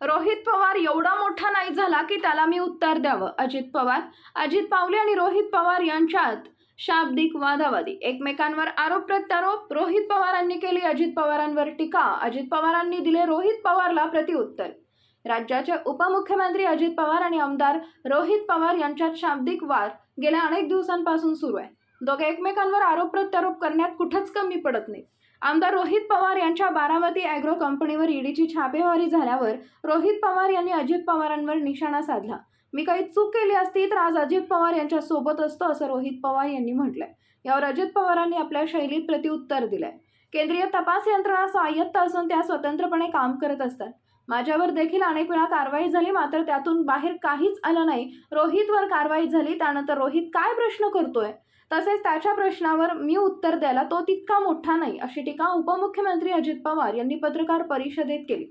रोहित पवार एवढा मोठा नाही झाला की त्याला मी उत्तर द्यावं. अजित पवार अजित पावले आणि रोहित पवार यांच्यात शाब्दिक वादावादी. एकमेकांवर आरोप प्रत्यारोप रोहित पवारांनी केली अजित पवारांवर टीका. अजित पवारांनी दिले रोहित पवारला प्रतिउत्तर. राज्याचे उपमुख्यमंत्री अजित पवार आणि आमदार रोहित पवार यांच्यात शाब्दिक वाद गेल्या अनेक दिवसांपासून सुरू आहे. दोघे एकमेकांवर आरोप प्रत्यारोप करण्यात कुठंच कमी पडत नाही आमदार रोहित पवार यांच्या बारामती अॅग्रो कंपनीवर ईडीची छापेमारी झाल्यावर रोहित पवार यांनी अजित पवारांवर निशाणा साधला. मी काही चूक केली असती तर आज अजित पवार यांच्या सोबत असतो असं रोहित पवार यांनी म्हटलंय. यावर अजित पवारांनी आपल्या शैलीत प्रतिउत्तर दिलंय. केंद्रीय तपास यंत्रणा स्वायत्त असून त्या स्वतंत्रपणे काम करत असतात. माझ्यावर देखील अनेक वेळा कारवाई झाली मात्र त्यातून बाहेर काहीच आलं नाही. रोहितवर कारवाई झाली त्यानंतर रोहित काय प्रश्न करतोय? तसेच त्याच्या प्रश्नावर मी उत्तर द्यायला तो तितका मोठा नाही अशी टीका उपमुख्यमंत्री अजित पवार यांनी पत्रकार परिषदेत केली.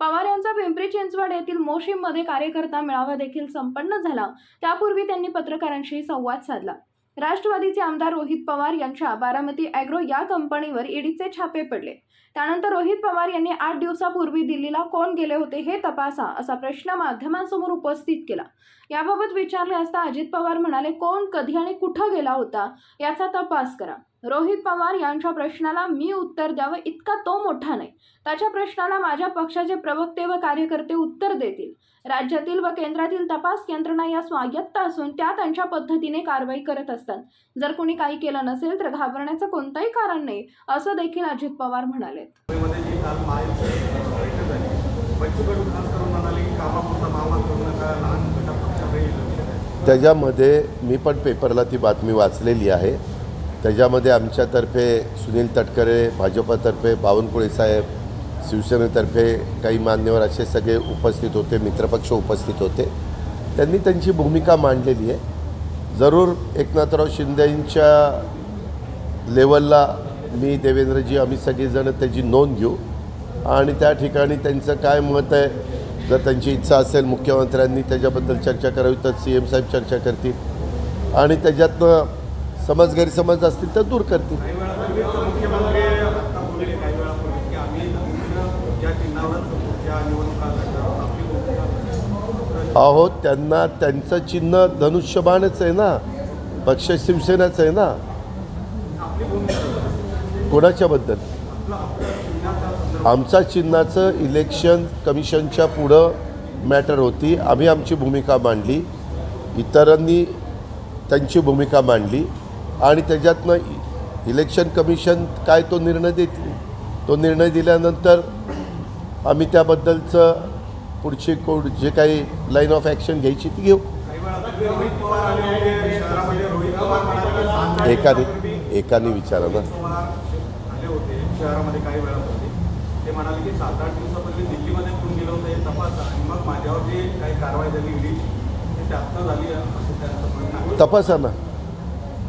पवार यांचा पिंपरी चिंचवड येथील मोशीममध्ये कार्यकर्ता मेळावा देखील संपन्न झाला. त्यापूर्वी त्यांनी पत्रकारांशी संवाद साधला. राष्ट्रवादीचे आमदार रोहित पवार यांच्या बारामती अॅग्रो या कंपनीवर ईडीचे छापे पडले. त्यानंतर रोहित पवार यांनी आठ दिवसापूर्वी दिल्लीला कोण गेले होते हे तपासा असा प्रश्न माध्यमांसमोर उपस्थित केला. याबाबत विचारले असता अजित पवार म्हणाले कोण कधी आणि कुठं गेला होता? याचा तपास करा. रोहित पवार यांच्या प्रश्नाला मी उत्तर द्यावं इतका तो मोठा नाही. त्याच्या प्रश्नाला माझ्या पक्षाचे प्रवक्ते व कार्यकर्ते उत्तर देतील. राज्यातील व केंद्रातील तपास यंत्रणा या स्वायत्त असून त्या त्यांच्या पद्धतीने कारवाई करत असतात. जर कोणी काही केलं नसेल तर घाबरण्याचं कोणतंही कारण नाही असं देखील अजित पवार म्हणाले त्याच्यामध्ये मी पण पेपरला ती बातमी वाचलेली आहे. त्याच्यामध्ये आमच्यातर्फे सुनील तटकरे भाजपातर्फे बावनकुळे साहेब शिवसेनेतर्फे काही मान्यवर असे सगळे उपस्थित होते मित्रपक्ष उपस्थित होते. त्यांनी त्यांची भूमिका मांडलेली आहे. जरूर एकनाथराव शिंदेंच्या लेवलला मी देवेंद्रजी आम्ही सगळेजण त्याची नोंद घेऊ. आणि त्या ठिकाणी त्यांचं काय मत आहे जर त्यांची इच्छा असेल मुख्यमंत्र्यांनी त्याच्याबद्दल चर्चा करावी तर सी एम साहेब चर्चा करतील. आणि त्याच्यातनं समज गैरसमज असतील तर दूर करतील. अहो त्यांना त्यांचं चिन्ह धनुष्यबाणच आहे ना. पक्ष शिवसेनाचं आहे ना. कोणाच्याबद्दल? आमचा चिन्हाचं इलेक्शन कमिशनच्या पुढं मॅटर होती. आम्ही आमची भूमिका मांडली. इतरांनी त्यांची भूमिका मांडली. आणि त्याच्यातनं इलेक्शन कमिशन काय तो निर्णय देतील तो निर्णय दिल्यानंतर आम्ही त्याबद्दलचं पुढची कोड जे काही लाईन ऑफ ॲक्शन घ्यायची ती घेऊ. एकाने एकाने विचारा ना. तपासा ना.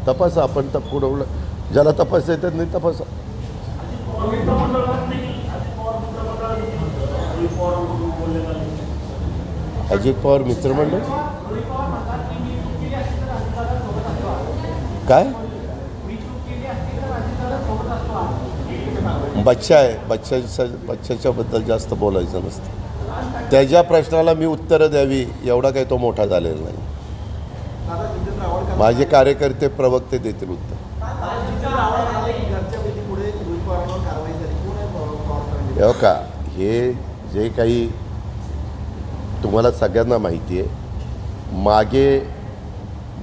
तपासा आपण तप पुरवलं ज्याला तपास येतात नाही तपासा. अजित पवार मित्रमंडळ? काय? बच्चा आहे. बच्चाच्या बच्चाच्याबद्दल जास्त बोलायचं नसतं. त्याच्या प्रश्नाला मी उत्तरं द्यावी एवढा काही तो मोठा झालेला नाही. माझे कार्यकर्ते प्रवक्ते देतील उत्तर. हो का? हे जे काही तुम्हाला सगळ्यांना माहिती आहे मागे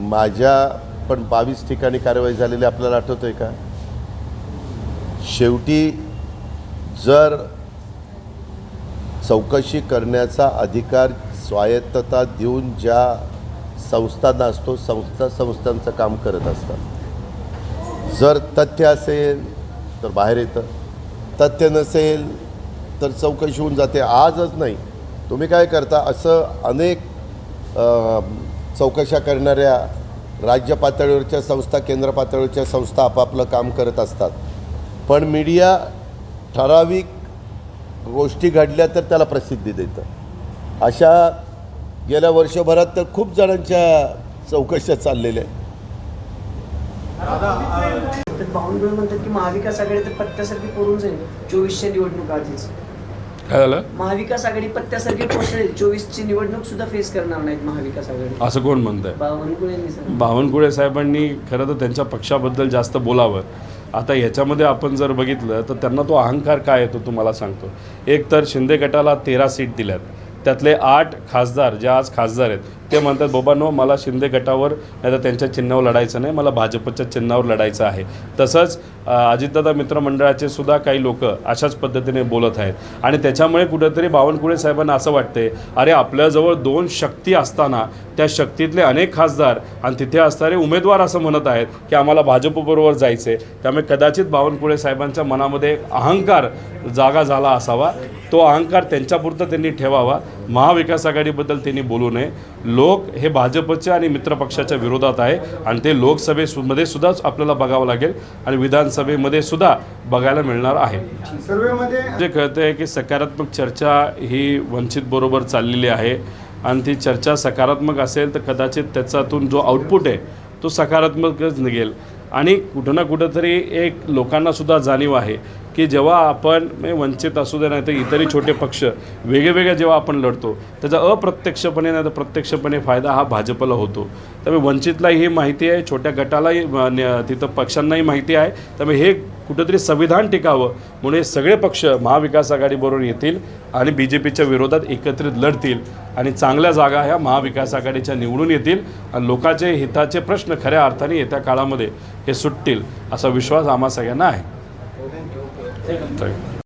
माझ्या पण बावीस ठिकाणी कारवाई झालेली आपल्याला आठवतं आहे का? शेवटी जर चौकशी करण्याचा अधिकार स्वायत्तता देऊन ज्या संस्थांना असतो संस्था संस्थांचं काम करत असतात. जर तथ्य असेल तर बाहेर येतं. तथ्य नसेल तर चौकशी होऊन जाते. आजच नाही. तुम्ही काय करता असं अनेक चौकशा करणाऱ्या राज्य पातळीवरच्या संस्था केंद्र पातळीवरच्या संस्था आपापलं काम करत असतात. पण मीडिया ठराविक गोष्टी घडल्या तर त्याला प्रसिद्धी देतं. अशा गेल्या वर्षभरात तर खूप जणांच्या चौकशा चाललेल्या आहेत. बावनकुळे म्हणतात की महाविकास आघाडी तर पत्त्यासारखी जाईल चोवीसच्या निवडणूक आधीच. काय झालं? महाविकास आघाडी पत्त्यासारखी कोसळेल चोवीसची निवडणूक सुद्धा फेस करणार नाहीत महाविकास आघाडी. असं कोण म्हणतंय? बावनकुळेंनी. बावनकुळे साहेबांनी खरं तर त्यांच्या पक्षाबद्दल जास्त बोलावं. आता याच्यामध्ये आपण जर बघितलं तर त्यांना तो अहंकार काय येतो तुम्हाला सांगतो. एक तर शिंदे गटाला तेरा सीट दिल्यात. त्यातले आठ खासदार जे आज खासदार आहेत ते म्हणतात बाबांनो मला शिंदे गटावर नाही तर त्यांच्या चिन्हावर लढायचं नाही मला भाजपच्या चिन्हावर लढायचं आहे. तसंच अजितदादा मित्रमंडळाचे सुद्धा काही लोक अशाच पद्धतीने बोलत आहेत. आणि त्याच्यामुळे कुठेतरी बावनकुळे साहेबांना असं वाटते अरे आपल्याजवळ दोन शक्ती असताना त्या शक्तीतले अनेक खासदार आणि तिथे असणारे उमेदवार असं म्हणत आहेत की आम्हाला भाजपबरोबर जायचं आहे त्यामुळे कदाचित बावनकुळे साहेबांच्या मनामध्ये अहंकार जागा झाला असावा तो अहंकार त्यांच्यापुरतं त्यांनी ठेवावा. महाविकास आघाडीबद्दल त्यांनी बोलू नये. लोक हे भाजपच्या आणि मित्रपक्षाच्या विरोधात आहे. आणि ते लोकसभेमध्ये सुद्धाच आपल्याला बघावं लागेल. आणि विधानसभेमध्ये सुद्धा बघायला मिळणार आहे. जे कळतं आहे की सकारात्मक चर्चा ही वंचित बरोबर चाललेली आहे. आणि ती चर्चा सकारात्मक असेल तर कदाचित त्याच्यातून जो आउटपुट आहे तो सकारात्मकच निघेल. आणि कुठं ना कुठंतरी एक लोकांनासुद्धा जाणीव आहे की जेव्हा आपण म्हणजे वंचित असू दे नाही तर इतरही छोटे पक्ष वेगळे वेगळे जेव्हा आपण लढतो त्याचा अप्रत्यक्षपणे नाही तर प्रत्यक्षपणे फायदा हा भाजपला होतो. त्यामुळे वंचितलाही हे माहिती आहे छोट्या गटालाही तिथं पक्षांनाही माहिती आहे. त्यामुळे हे कुठंतरी संविधान टिकावं म्हणून हे सगळे पक्ष महाविकास आघाडीबरोबर येतील आणि बी जे पीच्या विरोधात एकत्रित लढतील आणि चांगल्या जागा ह्या महाविकास आघाडीच्या निवडून येतील आणि लोकांचे हिताचे प्रश्न खऱ्या अर्थाने येत्या काळामध्ये हे सुटतील असा विश्वास आम्हा सगळ्यांना आहे. थँक्यू